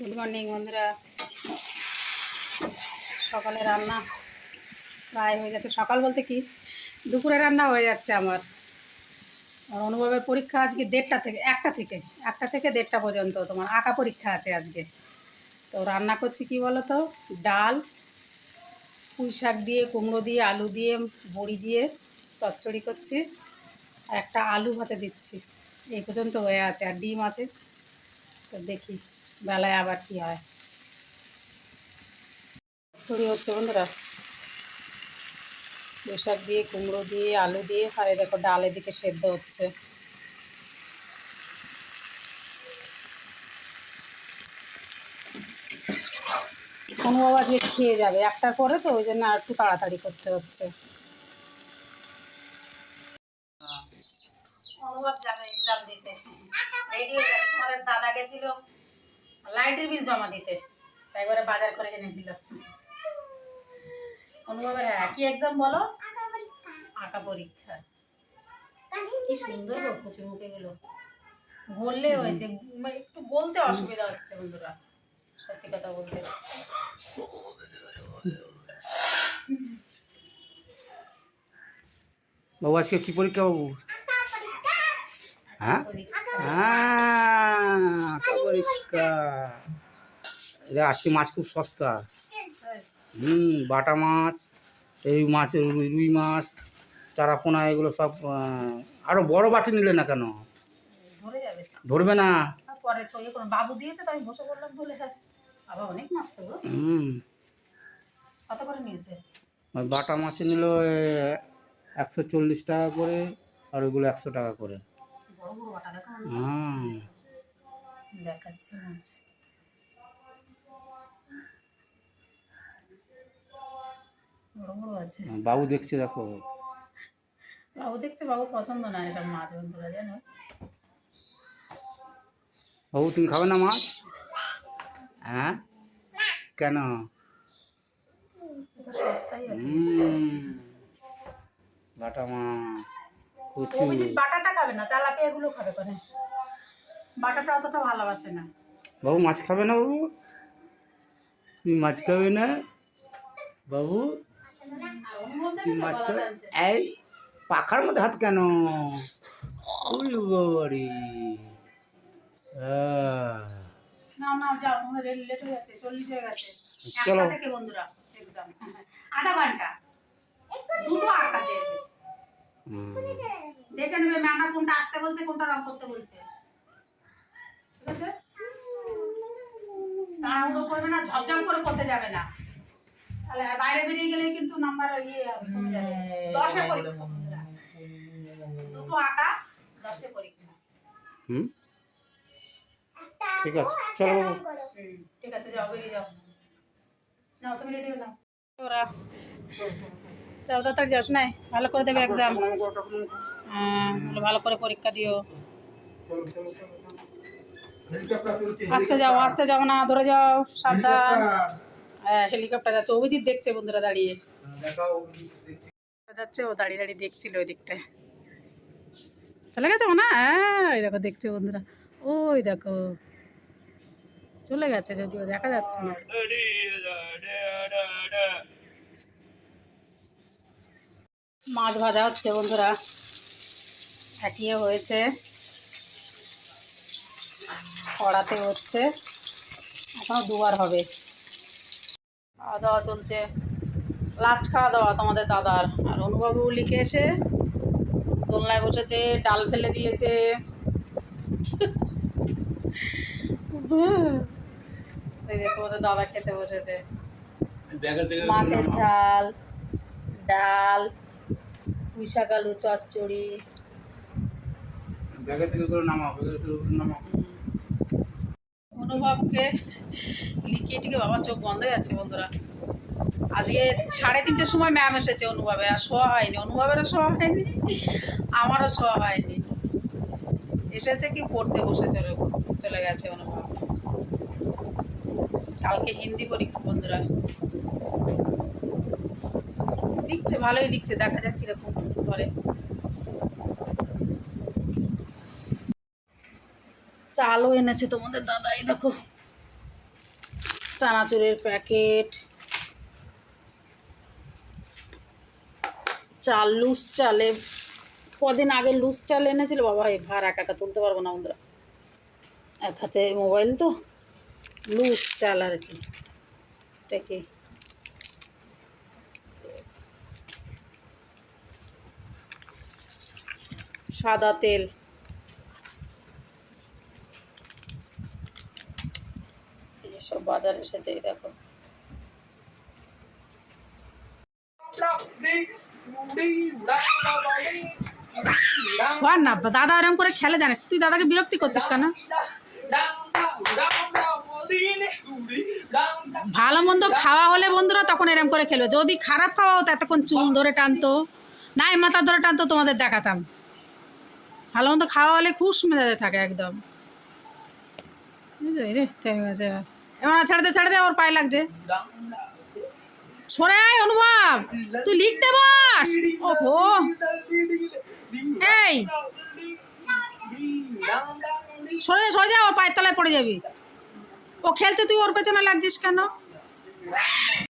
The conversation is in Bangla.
গুড মর্নিং বন্ধুরা। সকালে রান্না প্রায় হয়ে যাচ্ছে সকাল বলতে কি? দুপুরে রান্না হয়ে যাচ্ছে আমার। আর অনুভবের পরীক্ষা আজকে দেড়টা থেকে, একটা থেকে একটা থেকে দেড়টা পর্যন্ত। তোমার আঁকা পরীক্ষা আছে আজকে। তো রান্না করছি কি বলো তো ডাল, পুঁই শাক দিয়ে, কুমড়ো দিয়ে, আলু দিয়ে, বড়ি দিয়ে চচ্চড়ি করছি। আর একটা আলু ভাতে দিচ্ছি। এই পর্যন্ত হয়ে আছে। আর ডিম আছে। তো দেখি। বেলায় আবার কি হয়? চুরি হচ্ছে বন্ধুরা। বৈশাখ দিয়ে, কুমড়ো দিয়ে, আলু দিয়ে, আর দেখো ডাল এদিকে সেদ্ধ হচ্ছে। বাবা যে খেয়ে যাবে, একটার পরে তো ওই জন্য আর একটু তাড়াতাড়ি করতে হচ্ছে। হয়ে। দাদা গেছিল। লাইটের বিল জমা দিতে। তাই এবারে বাজার করে এনে দিল। অনুভবের হ্যাঁ কি এক্সাম বলো? আঁকা পরীক্ষা। কি সুন্দর গো কুচি মুখে গুলো গললে হয়েছে একটু গলতে অসুবিধা হচ্ছে বন্ধুরা। সত্যি কথা বলতে। বাবু আজকে কি পরীক্ষা বাবু? হ্যাঁ? পরীক্ষা। হ্যাঁ। এটা আজকে মাছ খুব সস্তা। হুম বাটা মাছ এই মাছ রুই মাছ চারাপোনা এগুলো সব আহ, আরও বড় বাটি নিলে না কেন? ধরবে না। পরে বাবু দিয়েছে আমি বসে বললাম বলে। হ্যাঁ আবার অনেক মাছ তো হুম। কত করে নিয়েছে? বাটা মাছ নিল একশো চল্লিশ টাকা করে আর ওইগুলো একশো টাকা করে। হুম দেখাচ্ছে মাছ বড় বড় আছে বাবু দেখছে দেখো। বাবু দেখছে বাবু পছন্দ না এসব মাছ বন্ধুরা জানো? বাবু তুমি খাবে না মাছ? হ্যাঁ? কেন? বাটা মাছ কচু। বাটাটা খাবে না তেলাপিয়া গুলো খাবে করে বাটাটা অতটা ভালোবাসে না। বাবু মাছ খাবে না বাবু? তুমি মাছ খাবে না? বাবু তুমি মাছ খাবে? এই পাখার মধ্যে হাত কেন? বাবারি। যাও রেল লেট হয়ে যাচ্ছে চল্লিশ হয়ে গেছে। চলো। একটা থেকে বন্ধুরা এক্সাম আধা ঘণ্টা দুটো আঁকা দেবে। দেখে নেবে ম্যামরা কোনটা আঁকতে বলছে কোনটা রং করতে বলছে। ঠিক আছে তাড়াহুড়ো করবে না ঝপঝপ করে করতে যাবে না। তাহলে আর বাইরে বেরিয়ে গেলে কিন্তু নাম্বার ইয়ে হবে কমে যাবে দশে পরীক্ষা। দুটো আঁকা দশে পরীক্ষা। হুম? ঠিক আছে। চলো ঠিক আছে যাও বেরিয়ে যাও। নাও তুমি রেডি নাও। ওরা যাও তাড়াতাড়ি যাস নাই? ভালো করে দেবে এক্সাম হ্যাঁ ভালো করে পরীক্ষা দিও। আস্তে যাও আস্তে যাও না ধরে যাও সাবধান। হ্যাঁ হেলিকপ্টার যাচ্ছে অভিজিৎ দেখছে বন্ধুরা দাঁড়িয়ে। যাচ্ছে ও দাঁড়িয়ে দাঁড়িয়ে দেখছিল ওই দিকটায় চলে গেছে না হ্যাঁ? ওই দেখো দেখছে বন্ধুরা। ওই দেখো। চলে গেছে যদিও দেখা যাচ্ছে না। মাছ ভাজা হচ্ছে বন্ধুরা। ফাটিয়ে হয়েছে। কড়াতে হচ্ছে। এখনও দুবার হবে। খাওয়া দাওয়া চলছে। লাস্ট খাওয়া দাওয়া তোমাদের দাদার। আর অনুবাবু লিখে এসে দোলনায় বসেছে ডাল ফেলে দিয়েছে। তোমাদের দাদা খেতে বসেছে। মাছের ঝাল ডাল পুঁই শাক আলু চচ্চড়ি। ব্যাগের থেকে করে নামাও ব্যাগের থেকে নামাও। অনুভবকে লিখিয়ে টিকে বাবার চোখ বন্ধ হয়ে যাচ্ছে বন্ধুরা। আজকে সাড়ে তিনটের সময় ম্যাম এসেছে অনুভবের আর শোয়া হয়নি। অনুভবেরও শোয়া হয়নি? আমারও শোয়া হয়নি। এসেছে কি পড়তে বসে চলে চলে গেছে অনুভব কালকে হিন্দি পরীক্ষা বন্ধুরা। লিখছে, ভালোই লিখছে, দেখা যাক কীরকম করে। চালও এনেছে তোমাদের দাদা, এই দেখো। চানাচুরের প্যাকেট। চাল লুজ চালে, কদিন আগে লুজ চাল এনেছিল, বাবা, এই ভার একা একা তুলতে পারব না বন্ধুরা। এক হাতে মোবাইল তো লুজ চাল আর কি, এটা কি? সাদা তেল এই যে সব বাজার এসেছে দেখো। শোয়ার না, দাদা এরম করে খেলে জানিস তুই দাদাকে বিরক্তি করছিস কেন? ভালো মন্দ খাওয়া হলে বন্ধুরা তখন এরম করে খেলবে। যদি খারাপ খাওয়া হতো, এতক্ষণ চুল ধরে টানতো, নাই মাথা ধরে টানতো, তোমাদের দেখাতাম। ভালো মন্দ খাওয়া হলে খুব মেজাজে থাকে একদম। রে? থেমে গেছে এবার। এবার না ছেড়ে দে ছেড়ে দে ওর পায়ে লাগছে। সরে আয় অনুভব, তুই লিখতে বস। ওহো। এই। সরে সরে যা, ওর পায়ের তলায় পড়ে যাবি। ও খেলছে, তুই ওর পেছনে লাগছিস কেন?